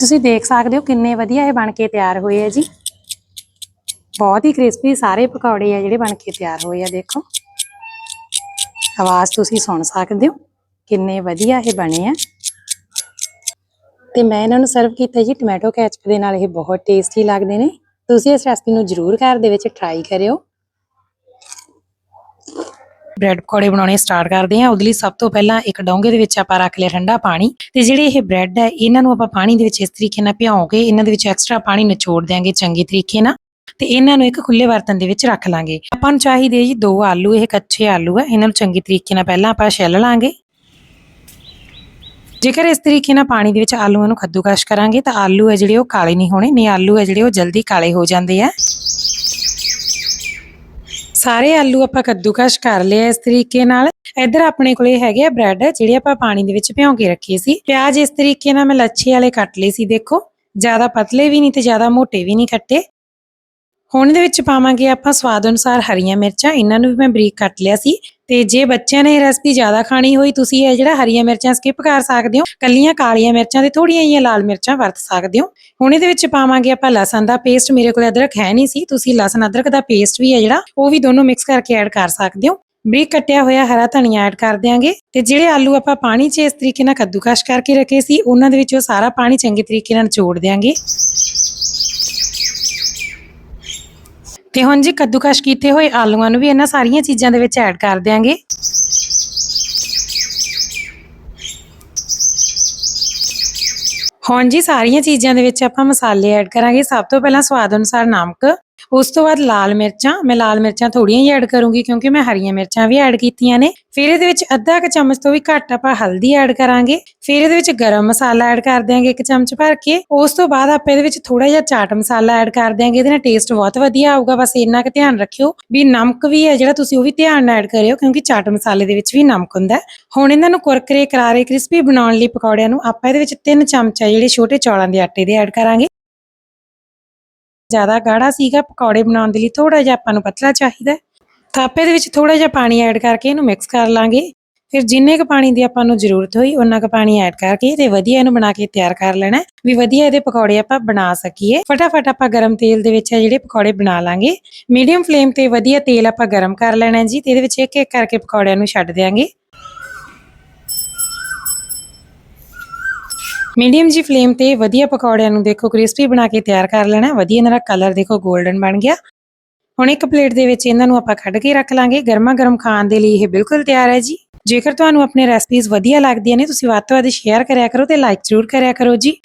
ਤੁਸੀਂ ਦੇਖ ਸਕਦੇ ਹੋ ਕਿੰਨੇ ਵਧੀਆ ਇਹ ਬਣ ਕੇ ਤਿਆਰ ਹੋਏ ਆ ਜੀ। ਬਹੁਤ ਹੀ ਕ੍ਰਿਸਪੀ ਸਾਰੇ ਪਕੌੜੇ ਆ ਜਿਹੜੇ ਬਣ ਕੇ ਤਿਆਰ ਹੋਏ ਆ, ਦੇਖੋ। ਆਵਾਜ਼ ਤੁਸੀਂ ਸੁਣ ਸਕਦੇ ਹੋ, ਕਿੰਨੇ ਵਧੀਆ ਇਹ ਬਣੇ ਆ। ਤੇ ਮੈਂ ਇਹਨਾਂ ਨੂੰ ਸਰਵ ਕੀਤਾ ਜੀ ਟੋਮੈਟੋ ਕੈਚਪ ਦੇ ਨਾਲ ਇਹ ਬਹੁਤ ਟੇਸਟੀ ਲੱਗਦੇ ਨੇ। ਤੁਸੀਂ ਇਸ ਰੈਸਪੀ ਨੂੰ ਜ਼ਰੂਰ ਘਰ ਦੇ ਵਿੱਚ ਟਰਾਈ ਕਰਿਓ। ਬ੍ਰੈਡ ਪਕੌੜੇ ਬਣਾਉਣੇ ਸਟਾਰਟ ਕਰਦੇ ਹਾਂ। ਉਹਦੇ ਲਈ ਸਭ ਤੋਂ ਪਹਿਲਾਂ ਇੱਕ ਡੋਂਗੇ ਦੇ ਵਿੱਚ ਆਪਾਂ ਰੱਖ ਲਿਆ ਠੰਡਾ ਪਾਣੀ ਤੇ ਜਿਹੜੇ ਇਹ ਬ੍ਰੈਡ ਹੈ, ਇਹਨਾਂ ਨੂੰ ਆਪਾਂ ਪਾਣੀ ਦੇ ਵਿੱਚ ਇਸ ਤਰੀਕੇ ਨਾਲ ਭਿਉਂ ਕੇ ਇਹਨਾਂ ਦੇ ਵਿੱਚ ਐਕਸਟਰਾ ਪਾਣੀ ਨਿਚੋੜ ਦਿਆਂਗੇ ਚੰਗੇ ਤਰੀਕੇ ਨਾਲ ਤੇ ਇਹਨਾਂ ਨੂੰ ਇੱਕ ਖੁੱਲੇ ਬਰਤਨ ਦੇ ਵਿੱਚ ਰੱਖ ਲਾਂਗੇ। ਆਪਾਂ ਨੂੰ ਚਾਹੀਦੇ ਜੀ ਦੋ ਆਲੂ, ਇਹ ਕੱਚੇ ਆਲੂ ਆ ਇਹਨਾਂ ਨੂੰ ਚੰਗੇ ਤਰੀਕੇ ਨਾਲ ਪਹਿਲਾਂ ਆਪਾਂ ਛਿੱਲ ਲਾਂਗੇ। ਜੇਕਰ ਇਸ ਤਰੀਕੇ ਨਾਲ ਪਾਣੀ ਦੇ ਵਿੱਚ ਆਲੂਆਂ ਨੂੰ ਕੱਦੂਕਸ਼ ਕਰਾਂਗੇ ਤਾਂ ਆਲੂ ਹੈ ਜਿਹੜੇ ਉਹ ਕਾਲੇ ਨਹੀਂ ਹੋਣੇ, ਨਹੀਂ ਆਲੂ ਹੈ ਜਿਹੜੇ ਉਹ ਜਲਦੀ ਕਾਲੇ ਹੋ ਜਾਂਦੇ ਆ ਸਾਰੇ ਆਲੂ ਆਪਾਂ ਕੱਦੂਕਸ਼ ਕਰ ਲਏ ਇਸ ਤਰੀਕੇ ਨਾਲ। ਇੱਧਰ ਆਪਣੇ ਕੋਲੇ ਹੈਗੇ ਆ ਬ੍ਰੈਡ, ਜਿਹੜੇ ਆਪਾਂ ਪਾਣੀ ਦੇ ਵਿੱਚ ਭਿਉਂ ਕੇ ਰੱਖੇ ਸੀ। ਪਿਆਜ਼ ਇਸ ਤਰੀਕੇ ਨਾਲ ਮੈਂ ਲੱਛੇ ਵਾਲੇ ਕੱਟ ਲਏ ਸੀ, ਦੇਖੋ। ਜ਼ਿਆਦਾ ਪਤਲੇ ਵੀ ਨਹੀਂ ਤੇ ਜ਼ਿਆਦਾ ਮੋਟੇ ਵੀ ਨਹੀਂ ਕੱਟੇ। ਹੁਣ ਇਹਦੇ ਵਿੱਚ ਪਾਵਾਂਗੇ ਆਪਾਂ ਸਵਾਦ ਅਨੁਸਾਰ ਹਰੀਆਂ ਮਿਰਚਾਂ। ਇਹਨਾਂ ਨੂੰ ਵੀ ਮੈਂ ਬਰੀਕ ਕੱਟ ਲਿਆ ਸੀ। ਤੇ ਜੇ ਬੱਚਿਆਂ ਨੇ ਇਹ ਰੈਸਪੀ ਜ਼ਿਆਦਾ ਖਾਣੀ ਹੋਈ, ਤੁਸੀਂ ਇਹ ਜਿਹੜਾ ਹਰੀਆਂ ਮਿਰਚਾਂ ਸਕਿਪ ਕਰ ਸਕਦੇ ਹੋ। ਕੱਲੀਆਂ ਕਾਲੀਆਂ ਮਿਰਚਾਂ ਤੇ ਥੋੜੀਆਂ ਜਿਹੀਆਂ ਲਾਲ ਮਿਰਚਾਂ ਵਰਤ ਸਕਦੇ ਹੋ। ਹੁਣ ਇਹਦੇ ਵਿੱਚ ਪਾਵਾਂਗੇ ਆਪਾਂ ਲਸਣ ਦਾ ਪੇਸਟ ਮੇਰੇ ਕੋਲ ਅਦਰਕ ਹੈ ਨਹੀਂ ਸੀ। ਤੁਸੀਂ ਲਸਣ, ਅਦਰਕ ਦਾ ਪੇਸਟ ਵੀ ਹੈ ਜਿਹੜਾ, ਉਹ ਵੀ ਦੋਨੋਂ ਮਿਕਸ ਕਰਕੇ ਐਡ ਕਰ ਸਕਦੇ ਹੋ। ਬਰੀਕ ਕੱਟਿਆ ਹੋਇਆ ਹਰਾ ਧਨੀਆ ਐਡ ਕਰ ਦਿਆਂਗੇ। ਤੇ ਜਿਹੜੇ ਆਲੂ ਆਪਾਂ ਪਾਣੀ 'ਚ ਇਸ ਤਰੀਕੇ ਨਾਲ ਕੱਦੂਕਸ਼ ਕਰਕੇ ਰੱਖੇ ਸੀ, ਉਹਨਾਂ ਦੇ ਵਿੱਚ ਉਹ ਸਾਰਾ ਪਾਣੀ ਚੰਗੇ ਤਰੀਕੇ ਨਾਲ ਨਿਚੋੜ ਦਿਆਂਗੇ। ਤੇ ਹੁਣ ਜੀ ਕੱਦੂਕਸ਼ ਕੀਤੇ ਹੋਏ ਆਲੂਆਂ ਨੂੰ ਵੀ ਇਹਨਾਂ ਸਾਰੀਆਂ ਚੀਜ਼ਾਂ ਦੇ ਵਿੱਚ ਐਡ ਕਰ ਦਿਆਂਗੇ। ਹੁਣ ਜੀ ਸਾਰੀਆਂ ਚੀਜ਼ਾਂ ਦੇ ਵਿੱਚ ਆਪਾਂ ਮਸਾਲੇ ਐਡ ਕਰਾਂਗੇ। ਸਭ ਤੋਂ ਪਹਿਲਾਂ ਸਵਾਦ ਅਨੁਸਾਰ ਨਮਕ। ਉਸ ਤੋਂ ਬਾਅਦ ਲਾਲ ਮਿਰਚਾਂ, ਮੈਂ ਲਾਲ ਮਿਰਚਾਂ ਥੋੜੀਆਂ ਹੀ ਐਡ ਕਰੂੰਗੀ ਕਿਉਂਕਿ ਮੈਂ ਹਰੀਆਂ ਮਿਰਚਾਂ ਵੀ ਐਡ ਕੀਤੀਆਂ ਨੇ। ਫਿਰ ਇਹਦੇ ਵਿੱਚ ਅੱਧਾ ਕੁ ਚਮਚ ਤੋਂ ਵੀ ਘੱਟ ਆਪਾਂ ਹਲਦੀ ਐਡ ਕਰਾਂਗੇ। ਫਿਰ ਇਹਦੇ ਵਿੱਚ ਗਰਮ ਮਸਾਲਾ ਐਡ ਕਰ ਦਿਆਂਗੇ ਇੱਕ ਚਮਚ ਭਰ ਕੇ। ਉਸ ਤੋਂ ਬਾਅਦ ਆਪਾਂ ਇਹਦੇ ਵਿੱਚ ਥੋੜਾ ਜਿਹਾ ਚਾਟ ਮਸਾਲਾ ਐਡ ਕਰ ਦਿਆਂਗੇ। ਇਹਦੇ ਨਾਲ ਟੇਸਟ ਬਹੁਤ ਵਧੀਆ ਆਊਗਾ। ਬਸ ਇੰਨਾ ਕੁ ਧਿਆਨ ਰੱਖਿਓ ਵੀ ਨਮਕ ਵੀ ਹੈ ਜਿਹੜਾ ਤੁਸੀਂ ਉਹ ਵੀ ਧਿਆਨ ਨਾਲ ਐਡ ਕਰਿਓ ਕਿਉਂਕਿ ਚਾਟ ਮਸਾਲੇ ਦੇ ਵਿੱਚ ਵੀ ਨਮਕ ਹੁੰਦਾ ਹੁਣ ਇਹਨਾਂ ਨੂੰ ਕੁਰਕਰੇ, ਕਰਾਰੇ ਕ੍ਰਿਸਪੀ ਬਣਾਉਣ ਲਈ ਪਕੌੜਿਆਂ ਨੂੰ ਆਪਾਂ ਇਹਦੇ ਵਿੱਚ ਤਿੰਨ ਚਮਚ ਆ ਜਿਹੜੇ ਛੋਟੇ ਚੌਲਾਂ ਦੇ ਆਟੇ ਦੇ ਐਡ ਕਰਾਂਗੇ। ਜ਼ਿਆਦਾ ਗਾੜਾ ਸੀਗਾ, ਪਕੌੜੇ ਬਣਾਉਣ ਦੇ ਲਈ ਥੋੜਾ ਜਿਹਾ ਆਪਾਂ ਨੂੰ ਪਤਲਾ ਚਾਹੀਦਾ ਥਾਪੇ ਦੇ ਵਿੱਚ ਥੋੜਾ ਜਿਹਾ ਪਾਣੀ ਐਡ ਕਰਕੇ ਇਹਨੂੰ ਮਿਕਸ ਕਰ ਲਾਂਗੇ। ਫਿਰ ਜਿੰਨੇ ਕੁ ਪਾਣੀ ਦੀ ਆਪਾਂ ਨੂੰ ਜ਼ਰੂਰਤ ਹੋਈ ਉਹਨਾਂ ਕੁ ਪਾਣੀ ਐਡ ਕਰਕੇ ਤੇ ਵਧੀਆ ਇਹਨੂੰ ਬਣਾ ਕੇ ਤਿਆਰ ਕਰ ਲੈਣਾ ਵੀ ਵਧੀਆ ਇਹਦੇ ਪਕੌੜੇ ਆਪਾਂ ਬਣਾ ਸਕੀਏ। ਫਟਾਫਟ ਆਪਾਂ ਗਰਮ ਤੇਲ ਦੇ ਵਿੱਚ ਇਹ ਜਿਹੜੇ ਪਕੌੜੇ ਬਣਾ ਲਾਂਗੇ। ਮੀਡੀਅਮ ਫਲੇਮ ਤੇ ਵਧੀਆ ਤੇਲ ਆਪਾਂ ਗਰਮ ਕਰ ਲੈਣਾ ਜੀ। ਤੇ ਇਹਦੇ ਵਿੱਚ ਇੱਕ ਇੱਕ ਕਰਕੇ ਪਕੌੜਿਆਂ ਨੂੰ ਛੱਡ ਦਿਆਂਗੇ। ਮੀਡੀਅਮ ਜੀ ਫਲੇਮ ਤੇ ਵਧੀਆ ਪਕੌੜਿਆਂ ਨੂੰ ਦੇਖੋ, ਕ੍ਰਿਸਪੀ ਬਣਾ ਕੇ ਤਿਆਰ ਕਰ ਲੈਣਾ। ਵਧੀਆ ਇਹਨਾਂ ਦਾ ਕਲਰ ਦੇਖੋ 골ਡਨ ਬਣ ਗਿਆ। ਹੁਣ ਇੱਕ ਪਲੇਟ ਦੇ ਵਿੱਚ ਇਹਨਾਂ ਨੂੰ ਆਪਾਂ ਕੱਢ ਕੇ ਰੱਖ ਲਾਂਗੇ। ਗਰਮਾ ਗਰਮ ਖਾਣ ਦੇ ਲਈ ਇਹ ਬਿਲਕੁਲ ਤਿਆਰ ਹੈ ਜੀ। ਜੇਕਰ ਤੁਹਾਨੂੰ ਆਪਣੇ ਰੈਸਪੀਜ਼ ਵਧੀਆ ਲੱਗਦੀਆਂ ਨੇ, ਤੁਸੀਂ ਵੱਧ ਤੋਂ ਵੱਧ ਸ਼ੇਅਰ ਕਰਿਆ ਕਰੋ ਤੇ ਲਾਈਕ ਜ਼ਰੂਰ ਕਰਿਆ ਕਰੋ ਜੀ।